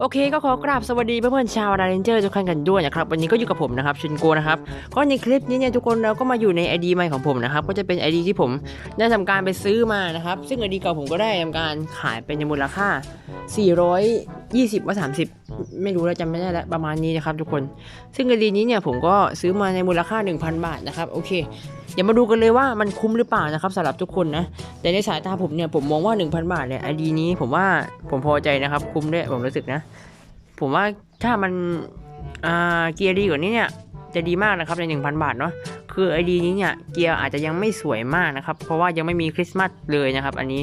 โอเคก็ขอกราบสวัสดีเพื่อนๆชาวดาร์เรนเจอร์ทุกท่านกันด้วยนะครับ วันนี้ก็อยู่กับผมนะครับชินโกนะครับก็ในคลิปนี้เนี่ยทุกคนเราก็มาอยู่ใน ID ใหม่ของผมนะครับก็จะเป็น ID ที่ผมได้ทำการไปซื้อมานะครับ ซึ่ง ID เก่าผมก็ได้ทำการขายเป็นในมูลค่า 420ว่า30 ไม่รู้แล้วจำไม่ได้แล้วประมาณนี้นะครับทุกคน ซึ่ง ID นี้เนี่ยผมก็ซื้อมาในมูลค่า 1,000 บาทนะครับโอเค เดี๋ยวมาดูกันเลยว่ามันคุ้มหรือเปล่านะครับสำหรับทุกคนนะแต่ในสายตาผมเนี่ยผมมองว่า 1,000 บาทเนี่ย ID นี้ผมว่าผมพอใจนะครับคุ้มด้วยผมรู้สึกนะ ผมว่าถ้ามันอ่าเกียร์ดีกว่านี้เนี่ยจะดีมากนะครับใน 1,000 บาทเนาะคือไอดีนี้เนี่ยเกียร์อาจจะยังไม่สวยมากนะครับ เพราะว่ายังไม่มีคริสต์มาสเลยนะครับ อันนี้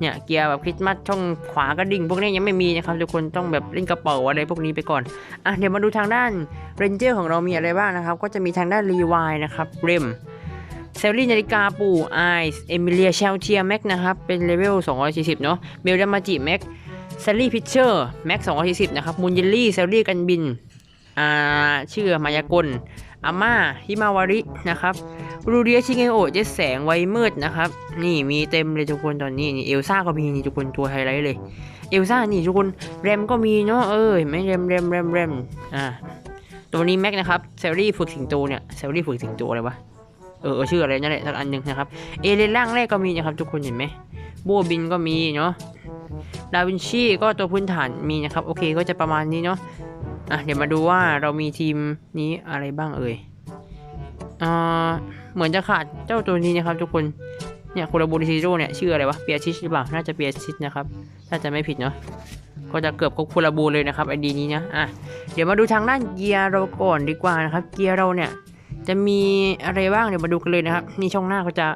เนี่ยเกียร์แบบคริสต์มาสช่องขวากระดิ่งพวกนี้ยังไม่มีนะครับทุกคนต้องแบบเล่นกระเป๋าอะไรพวกนี้ไปก่อนอะเดี๋ยวมาดูทางด้านเรนเจอร์ของเรามีอะไรบ้างนะครับ ก็จะมีทางด้านรีวายนะครับเรม เซลลี่นาฬิกาปู่ไอซ์เอมิเลียเชลเทียแม็กนะครับ เป็นเลเวล 240 เนาะเมลดามาจิแม็กเซลลี่พิชเชอร์แม็ก240 นะครับ มูนเยลลี่เซลลี่กันบิน อ่า ชื่อมายากลอาม่าฮิมาวารินะครับรูเดียชิเงโอเจสแสงไวมืดนะครับ นี่มีเต็มเลยทุกคนตอนนี้นี่เอลซ่าก็มีนี่ทุกคนตัวไฮไลท์เลย เอลซ่านี่ทุกคนแรมก็มีเนาะเออไม่แรมแรมแรมแรมอ่าตัวนี้แม็กนะครับเซลลี่ฝึกสิงโตเนี่ยเซลลี่ฝึกสิงโตอะไรวะ เออชื่ออะไรนั่นแหละสักอันหนึ่งนะครับเอเลนล่างแรกก็มีนะครับ ทุกคนเห็นไหมโบบินก็มีเนาะดาวินชีก็ตัวพื้นฐานมีนะครับ โอเคก็จะประมาณนี้เนาะอะเดี๋ยวมาดูว่าเรามีทีมนี้อะไรบ้างเอ่ยอ่าเหมือนจะขาดเจ้าตัวนี้นะครับ ทุกคนเนี่ยโคลาบูริซิโร่เนี่ยชื่ออะไรวะเปียชิชหรือเปล่าน่าจะเปียชิชนะครับถ้าจะไม่ผิดเนาะก็จะเกือบครบโคลาบูเลยนะครับไอดีนี้นะอะเดี๋ยวมาดูทางด้านเกียร์เราก่อนดีกว่านะครับ เกียร์เราเนี่ย จะมีอะไรบ้างเดี๋ยวมาดูกันเลยนะครับนี่ช่องหน้าเขาจะ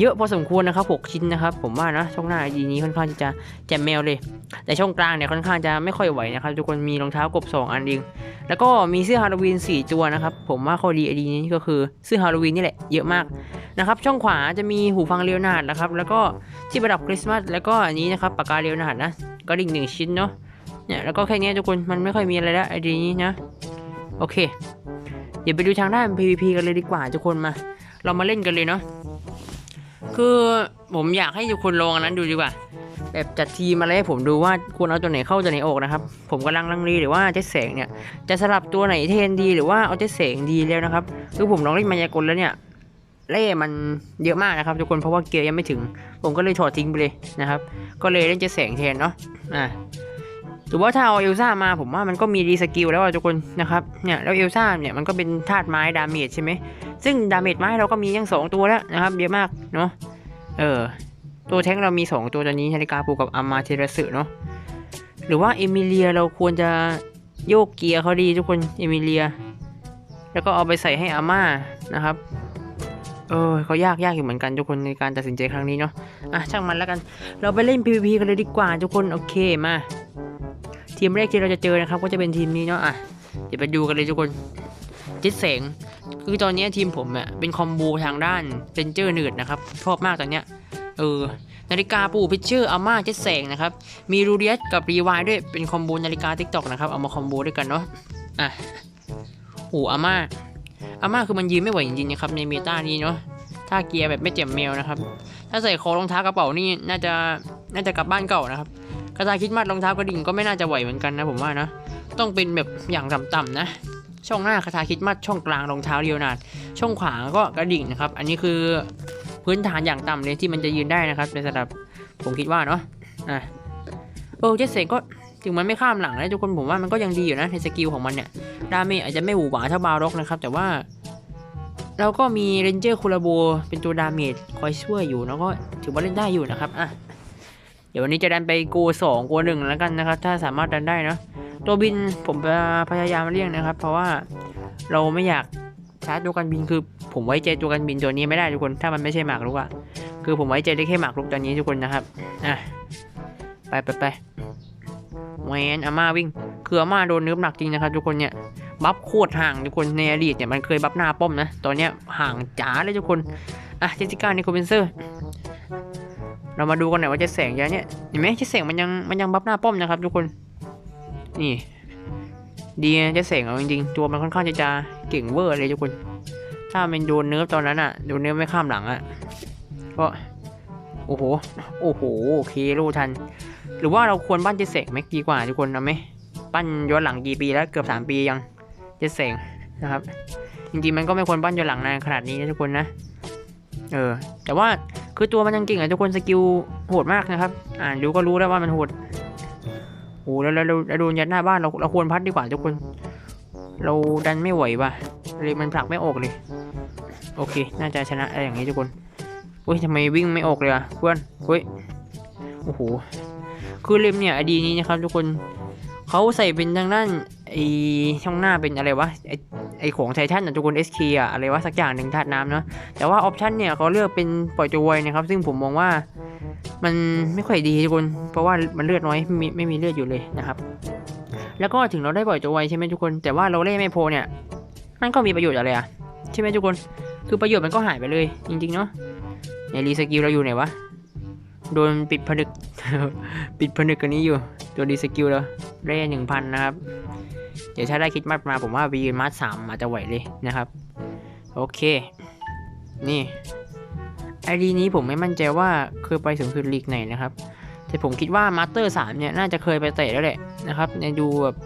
เยอะพอสมควรนะครับ6ชิ้นนะครับ ผมว่านะช่องหน้าดีนี้ค่อนข้างจะแจมแมวเลย แต่ช่องกลางเนี่ยค่อนข้างจะไม่ค่อยไหวนะครับทุกคนมีรองเท้ากบ 2 อันเองแล้วก็มีเสื้อฮาโลวีน4ตัวนะครับผมว่าข้อดีไอดีนี้ก็คือเสื้อฮาโลวีนนี่แหละเยอะมากนะครับช่องขวาจะมีหูฟังเรียวนาดนะครับแล้วก็ที่ประดับคริสต์มาสแล้วก็อันนี้นะครับปากกาเรียวนาดนะก็ดิ่งหนึ่งชิ้นเนาะเนี่ยแล้วก็แค่นี้ทุกคนมันไม่ค่อยมีอะไรแล้วไอดีนี้นะโอเค เดี๋ยวไปดูทางด้าน PVP กันเลยดีกว่าทุกคนมา เรามาเล่นกันเลยเนาะคือผมอยากให้ทุกคนลองอันนั้นดูดีกว่า แบบจัดทีมอะไรให้ผมดูว่าควรเอาตัวไหนเข้าตัวไหนออกนะครับ ผมกำลังลังเลหรือว่าเจ๊แสงเนี่ยจะสลับตัวไหนเทนดี หรือว่าเอาเจ๊แสงดีแล้วนะครับคือผมลองเล่นมายากลแล้วเนี่ยเล่มันเยอะมากนะครับทุกคนเพราะว่าเกียร์ยังไม่ถึง ผมก็เลยถอดทิ้งไปเลยนะครับ ก็เลยเล่นเจ๊แสงแทนเนาะอ่า หรือว่าถ้าเอาเอลซ่ามาผมว่ามันก็มีรีสกิลแล้วทุกคนนะครับเนี่ยแล้วเอลซ่าเนี่ยมันก็เป็นธาตุไม้ดาเมจใช่ไหมซึ่งดาเมจไม้เราก็มียังสองตัวแล้วนะครับเยอะมากเนาะเออตัวแท้งเรามีสองตัวตอนนี้นาฬิกาปูกับอามาเทรสึเนาะหรือว่าเอมิเลียเราควรจะโยกเกียร์เขาดีทุกคนเอมิเลีย แล้วก็เอาไปใส่ให้อาม่านะครับเออเขายากยากอยู่เหมือนกันทุกคนในการตัดสินใจครั้งนี้เนาะอะช่างมันแล้วกัน เราไปเล่น PVP กันเลยดีกว่าทุกคนโอเคมา ทีมแรกที่เราจะเจอนะครับ ก็จะเป็นทีมนี้เนาะอะเดี๋ยวไปดูกันเลยทุกคนจิตแสงคือตอนนี้ทีมผมอะเป็นคอมโบทางด้านเรนเจอร์เนิร์ดนะครับชอบมากตอนเนี้ยเออนาฬิกาปู่พิชเชอร์อาม่าเจ็ดแสงนะครับ มีรูเดียสกับรีวายด้วยเป็นคอมโบนาฬิกาทิกตอกนะครับ เอามาคอมโบด้วยกันเนาะอะโอ้อาม่าอาม่าคือมันยืนไม่ไหวจริงๆนะครับในเมตานี้เนาะถ้าเกียร์แบบไม่เจ็บแมวนะครับ ถ้าใส่คอรองเท้ากระเป๋านี่น่าจะน่าจะกลับบ้านเก่านะครับ กระตาคิดมัดรองเท้ากระดิ่งก็ไม่น่าจะไหวเหมือนกันนะผมว่านะ ต้องเป็นแบบอย่างต่ำๆนะ ช่องหน้าคาถาคิดมัดช่องกลางรองเท้าเรียวนาดช่องขวาก็กระดิ่งนะครับ อันนี้คือพื้นฐานอย่างต่ำเลยที่มันจะยืนได้นะครับในสำหรับผมคิดว่าเนาะอะเออเจสเซก็ถึงมันไม่ข้ามหลังนะทุกคนผมว่ามันก็ยังดีอยู่นะในสกิลของมันเนี่ยดาเมจอาจจะไม่หวือหวาเท่าบาร็อกนะครับ แต่ว่าเราก็มีเรนเจอร์คูลาโบเป็นตัวดาเมจคอยช่วยอยู่แล้วก็ถือว่าเล่นได้อยู่นะครับอะ เดี๋ยววันนี้จะดันไปโกสองโกหนึ่งแล้วกันนะครับ ถ้าสามารถดันได้เนาะตัวบินผมพยายามเลี่ยงนะครับ เพราะว่าเราไม่อยากชาร์จตัวกันบินคือ ผมไว้ใจตัวกันบินตัวนี้ไม่ได้ทุกคนถ้ามันไม่ใช่หมากรุกอะคือผมไว้ใจได้แค่หมากรุกตอนนี้ทุกคนนะครับอะไปไปไปแวนอาม่าวิ่งคืออาม่าโดนเนื้อหนักจริงนะครับ ทุกคนเนี่ยบัฟโคตรห่างทุกคนในอดีตเนี่ยมันเคยบัฟหน้าป้อมนะตอนเนี้ยห่างจ๋าเลยทุกคนอะเจสสิก้านิโคเบนเซอร์ เรามาดูกันหน่อยว่าเจะแสงยาเนี่ยเห็นไหมเจะแสงมันยังมันยังบัฟหน้าป้อมนะครับ ทุกคนนี่ดีนะเจะเสงเอาจริงๆตัวมันค่อนข้างจะจะเก่งเวอร์เลยทุกคน ถ้ามันโดนเนิร์ฟตอนนั้นอะโดนเนิร์ฟไม่ข้ามหลังอะก็โอ้โหโอ้โหโอเครู้ทัน หรือว่าเราควรปั้นเจเสกไหมดีกว่าทุกคนเอาไหมปั้นย้อนหลังกี่ปีแล้วเกือบสามปียังเจเสกนะครับจริงๆมันก็ไม่ควรปั้นย้อนหลังนานขนาดนี้นะทุกคนนะเออแต่ว่า คือตัวมันยังเก่งอะทุกคนสกิลโหดมากนะครับ อ่านดูก็รู้แล้วว่ามันโหดโอ้แล้วแล้วแล้วแล้วโดนยัดหน้าบ้านเราเราควรพัดดีกว่าทุกคน เราดันไม่ไหวว่ะเลยมันผลักไม่ออกเลย โอเค น่าจะชนะอะไรอย่างนี้ทุกคนอุ้ยทำไมวิ่งไม่ออกเลยอะเพื่อนเฮ้ยโอ้โหคือเล่มเนี่ยอดีนี้นะครับทุกคนเขาใส่เป็นทางด้าน ไอช่องหน้าเป็นอะไรวะไอไอของไททันนะทุกคน SK อะอะไรวะสักอย่างหนึ่งธาตุน้ำเนาะแต่ว่าออปชันเนี่ยเขาเลือกเป็นปล่อยตัวไวนะครับ ซึ่งผมมองว่ามันไม่ค่อยดีทุกคน เพราะว่ามันเลือดน้อยไม่มีไม่มีเลือดอยู่เลยนะครับ แล้วก็ถึงเราได้ปล่อยตัวไวใช่ไหมทุกคน แต่ว่าเราเล่ไม่โพเนี่ยมันก็มีประโยชน์อะไรอะใช่ไหมทุกคน คือประโยชน์มันก็หายไปเลยจริงๆเนาะในรีสกิลเราอยู่ไหนวะโดนปิดผนึก ปิดผนึกกันนี้อยู่ตัวรีสกิลเราเร่หนึ่งพันนะครับ เดี๋ยวถ้าได้คิดมัดมาผมว่าวีมัดสามอาจจะไหวเลยนะครับ โอเค นี่ไอดีนี้ผมไม่มั่นใจว่าเคยไปสูงสุดลีกไหนนะครับ แต่ผมคิดว่ามาสเตอร์สามเนี่ยน่าจะเคยไปเตะแล้วแหละนะครับในดูแบบ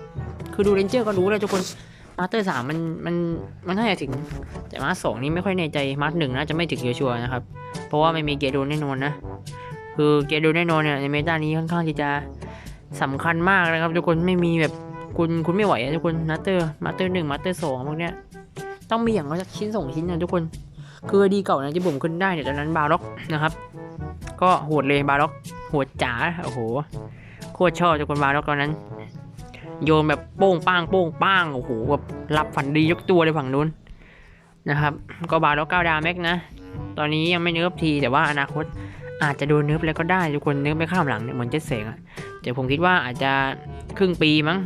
คือดูเรนเจอร์ก็รู้แล้วทุกคนมาสเตอร์สามมันมันมันน่าจะถึง แต่มาสสองนี่ไม่ค่อยแน่ใจมาสหนึ่งน่าจะไม่ถึงชัวร์นะครับ เพราะว่าไม่มีเกโดนแน่นอนนะ คือเกโดนแน่นอนเนี่ยในเมตานี้ค่อนข้างที่จะสำคัญมากนะครับ ทุกคนไม่มีแบบ คุณคุณไม่ไหวอะทุกคนมาสเตอร์มาสเตอร์หนึ่งมาสเตอร์สองพวกเนี้ยต้องมีอย่างน้อยสักชิ้นสองชิ้นนะทุกคน คือดีเก่านะที่ผมขึ้นได้เนี่ยตอนนั้นบาร็อกนะครับ ก็โหดเลยบาร็อกโหดจ๋าโอ้โหโคตรชอบทุกคนบาร็อกตอนนั้น โยนแบบโป้งป้างโป้งป้างโอ้โหแบบรับฝันดียกตัวเลยฝั่งนู้นนะครับ ก็บาร็อกเก้าดาวแม็กนะ ตอนนี้ยังไม่เนิร์ฟทีแต่ว่าอนาคตอาจจะโดนเนิร์ฟแล้วก็ได้ทุกคนเนิร์ฟไปข้ามหลังเนี่ยเหมือนเจ็ดเสงอะแต่ผมคิดว่าอาจจะครึ่งปีมั้ง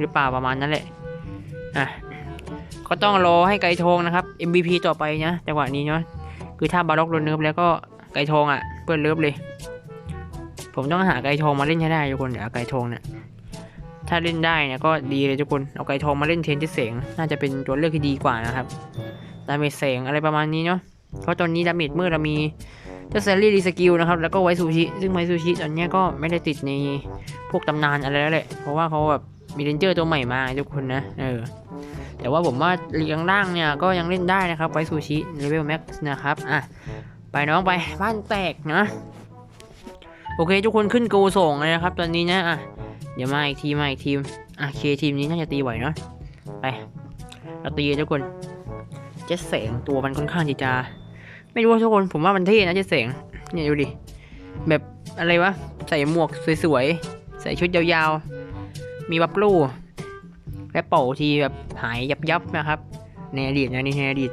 หรือเปล่าประมาณนั้นแหละอะก็ต้องรอให้ไก่ทองนะครับ MVP ต่อไปนะจังหวะนี้เนาะคือถ้าบาร็อกโดนเนิร์ฟแล้วก็ไก่ทองอะเพื่อนเลิฟเลย ผมต้องหาไก่ทองมาเล่นให้ได้ทุกคนเดี๋ยวไก่ทองเนี่ยถ้าเล่นได้เนี่ยก็ดีเลยทุกคนเอาไก่ทองมาเล่นเทนเจ็ดเสงน่าจะเป็นตัวเลือกที่ดีกว่านะครับดาเมจเสงอะไรประมาณนี้เนาะเพราะตอนนี้ดาเมจเมื่อเรามีเจ้าแซลลี่รีสกิลนะครับแล้วก็ไวซูชิซึ่งไวซูชิตอนเนี้ยก็ไม่ได้ติดในพวกตำนานอะไรแล้วแหละเพราะว่าเขาแบบ มีเรนเจอร์ตัวใหม่มาทุกคนนะ เออ แต่ว่าผมว่าเรียงล่างเนี่ยก็ยังเล่นได้นะครับ ไวซูชิเลเวลแม็กซ์นะครับ อะ ไปน้องไปบ้านแตกนะ โอเค ทุกคนขึ้นโกส่งเลยนะครับ ตอนนี้นะ อะ เดี๋ยวมาอีกทีมาอีกทีม อะเคทีมนี้น่าจะตีไหวเนาะ ไป เราตีทุกคน เจ็ดแสงตัวมันค่อนข้างที่จะ ไม่รู้ว่าทุกคน ผมว่ามันเท่นะเจ็ดแสงเนี่ยดูดิ แบบอะไรวะ ใส่หมวกสวยๆ ใส่ชุดยาวๆ มีบับลูและเป่าที่แบบหายยับยับนะครับในอดีตนะนี่ในอดีต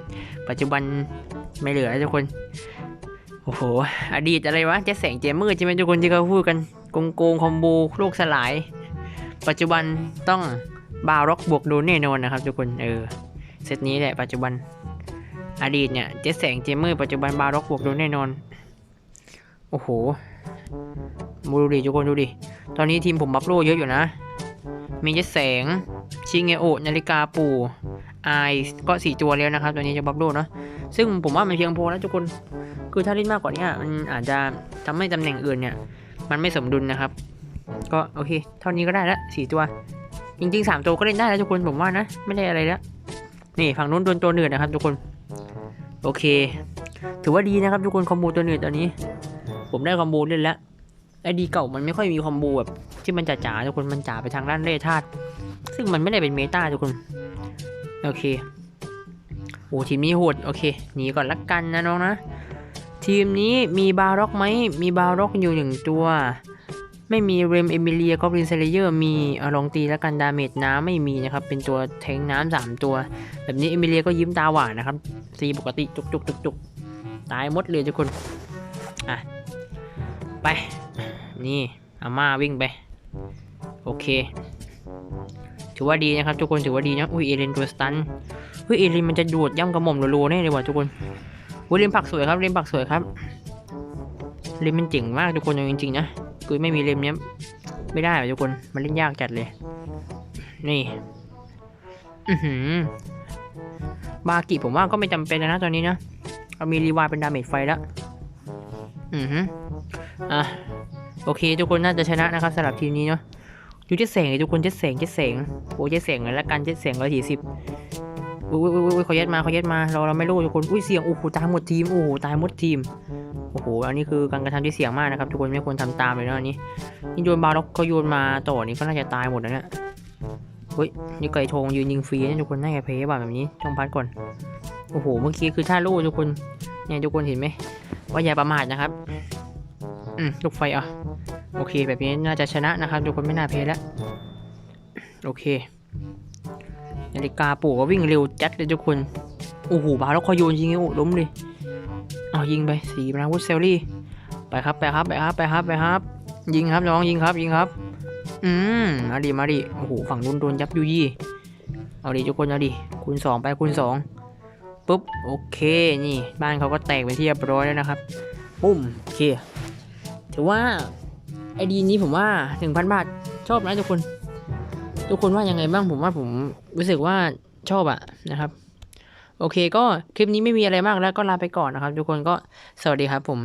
ปัจจุบันไม่เหลือแล้วทุกคนโอ้โหอดีตอะไรวะเจ็ดแสงเจมมืดใช่ไหมทุกคนที่เขาพูดกันโกงโกงคอมโบโลกสลาย ปัจจุบันต้องบาร็อกบวกโดนแน่นอนนะครับทุกคนเออเซตนี้แหละปัจจุบันอดีตเนี่ยเจ็ดแสงเจมเมอร์ปัจจุบันบาร็อกบวกโดนแน่นอนโอ้โหดูดิทุกคนดูดิตอนนี้ทีมผมบัฟโลเยอะอยู่นะ มีเจ็ดแสง ชิงเงโอนาฬิกาปู่ไอก็สี่ตัวแล้วนะครับ ตัวนี้จะบัฟโลเนาะซึ่งผมว่ามันเพียงพอแล้วทุกคน คือถ้าเล่นมากกว่านี้มันอาจจะทำให้ตำแหน่งอื่นเนี่ย มันไม่สมดุลนะครับ ก็โอเค เท่านี้ก็ได้ละสี่ตัว จริงๆสามตัวก็เล่นได้แล้วทุกคนผมว่านะ ไม่ได้อะไรแล้วนี่ฝั่งนู้นโดนตัวเหนือนะครับ ทุกคน โอเค ถือว่าดีนะครับ ทุกคนคอมโบตัวเหนือตอนนี้ ผมได้คอมโบเล่นแล้ว ไอดีเก่ามันไม่ค่อยมีคอมโบแบบที่มันจ๋าๆทุกคนมันจ๋าไปทางด้านเล่ธาตุซึ่งมันไม่ได้เป็นเมตาทุกคน โอเคโอ้ทีมนี้โหดโอเคหนีก่อนละกันนะน้องนะ ทีมนี้มีบาร็อกไหมมีบาร็อกอยู่หนึ่งตัว ไม่มีเรมเอมิเลียกอบลินเซเลเยอร์มีเอาลองตีแล้วกันดาเมจน้ำไม่มีนะครับ เป็นตัวแทงน้ำสามตัว แบบนี้เอมิเลียก็ยิ้มตาหวานนะครับตีปกติจุกจุกจุกจุกตายหมดเลยทุกคน อะ ไป นี่อาม่าวิ่งไป โอเค ถือว่าดีนะครับ ทุกคนถือว่าดีนะอุ้ยเอเลนตัวสตันเฮ้ยเอเลนมันจะดูดย่ำกระหม่อมรัวๆแน่เลยว่ะทุกคนอุ้ยเลนผักสวยครับเลนผักสวยครับเลนมันเจ๋งมากทุกคนจริงๆนะคือไม่มีเลนเนี้ยไม่ได้ทุกคนมันเล่นยากจัดเลย นี่ อือหือบากิผมว่าก็ไม่จำเป็นนะตอนนี้นะ เอามีรีวายเป็นดาเมจไฟแล้ว อือหืออะ โอเค ทุกคนน่าจะชนะนะครับสำหรับทีมนี้เนาะดูเจ็ดแสงเลยทุกคนเจ็ดแสงเจ็ดแสงโอ้เจ็ดแสงเลยละกันเจ็ดแสงร้อยสี่สิบอุ้ยอุ้ยอุ้ยอุ้ยเขายัดมาเขายัดมาเราเราไม่รู้ทุกคนอุ้ยเสียงโอ้โหตายหมดทีมโอ้โหตายหมดทีมโอ้โหอันนี้คือการกระทำที่เสี่ยงมากนะครับทุกคนไม่ควรทำตามเลยนะอันนี้นี่โยนบาแล้วเขาโยนมาต่อนี่ก็น่าจะตายหมดแล้วเนี่ยเฮ้ยนี่ไก่ทงยืนยิงฟรีนะทุกคนน่าจะเพย์แบบนี้ช่องพัดก่อนโอ้โหเมื่อกี้คือท่าลู่ทุกคนเนี่ยทุกคนเห็นไหมว่าอย่าประมาทนะครับอืมลูกไฟอะ โอเค แบบนี้น่าจะชนะนะครับทุกคนไม่น่าเพลแล้ว โอเค นาฬิกาปู่ก็วิ่งเร็วจัดเลยทุกคน โอ้โหบาแล้วคอยโยนยิงโอ้ล้มเลยเอายิงไปสีบราวุธเซลลี่ ไปครับไปครับไปครับไปครับไปครับ ยิงครับน้องยิงครับยิงครับ อืมมาดิมาดิโอ้โหฝั่งนู้นโดนยับยุยี่เอาดิทุกคนเอาดิคูณสองไปคูณสองปุ๊บโอเคนี่ บ้านเขาก็แตกเป็นที่เรียบร้อยแล้วนะครับปุ้มโอเคถือว่า ไอดีนี้ผมว่าหนึ่งพันบาทชอบนะทุกคน ทุกคนว่ายังไงบ้างผมว่าผมรู้สึกว่าชอบอะนะครับ โอเคก็คลิปนี้ไม่มีอะไรมากแล้วก็ลาไปก่อนนะครับ ทุกคนก็สวัสดีครับผม